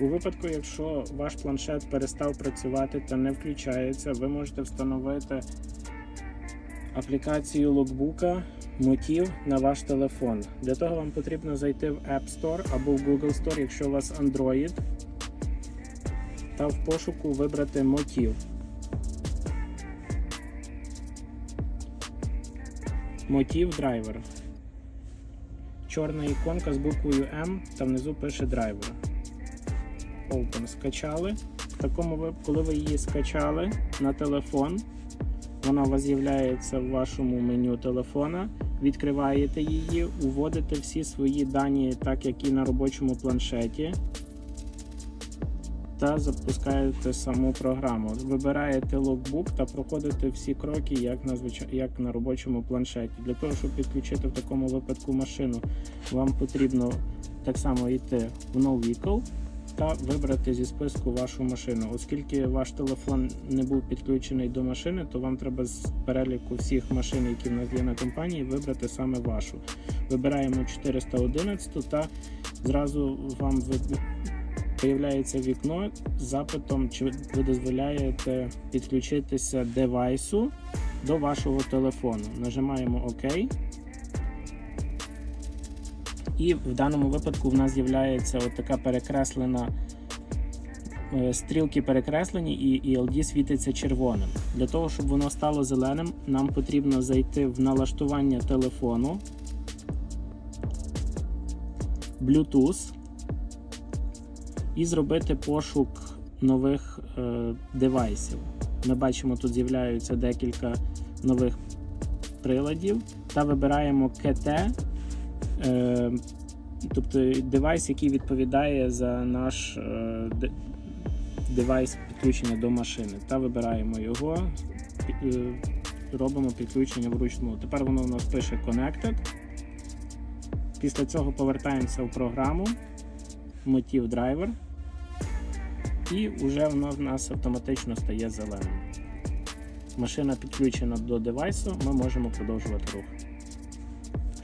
У випадку, якщо ваш планшет перестав працювати та не включається, ви можете встановити аплікацію логбука мотив на ваш телефон. Для того вам потрібно зайти в App Store або в Google Store, якщо у вас Android, та в пошуку вибрати мотив. Мотив драйвер. Чорна іконка з буквою М та внизу пише драйвер. Open скачали. В такому коли ви її скачали на телефон, вона у вас з'являється в вашому меню телефона. Відкриваєте її, уводите всі свої дані, так як і на робочому планшеті, та запускаєте саму програму. Вибираєте логбук та проходите всі кроки, як на, звичай... як на робочому планшеті. Для того, щоб підключити в такому випадку машину, вам потрібно так само йти в No та вибрати зі списку вашу машину. Оскільки ваш телефон не був підключений до машини, то вам треба з переліку всіх машин, які в нас є на компанії, вибрати саме вашу. Вибираємо 411 та зразу вам появляється вікно з запитом, чи ви дозволяєте підключитися девайсу до вашого телефону. Нажимаємо ОК. І в даному випадку в нас з'являється от така перекреслена е, стрілки перекреслені, і ELD світиться червоним. Для того, щоб воно стало зеленим, нам потрібно зайти в налаштування телефону, Bluetooth і зробити пошук нових е, девайсів. Ми бачимо, тут з'являються декілька нових приладів та вибираємо КТ, тобто девайс, який відповідає за наш е, девайс підключення до машини. Та вибираємо його, е, робимо підключення вручну. Тепер воно у нас пише Connected. Після цього повертаємося в програму Driver. І вже воно в нас автоматично стає зеленим. Машина підключена до девайсу, ми можемо продовжувати рух.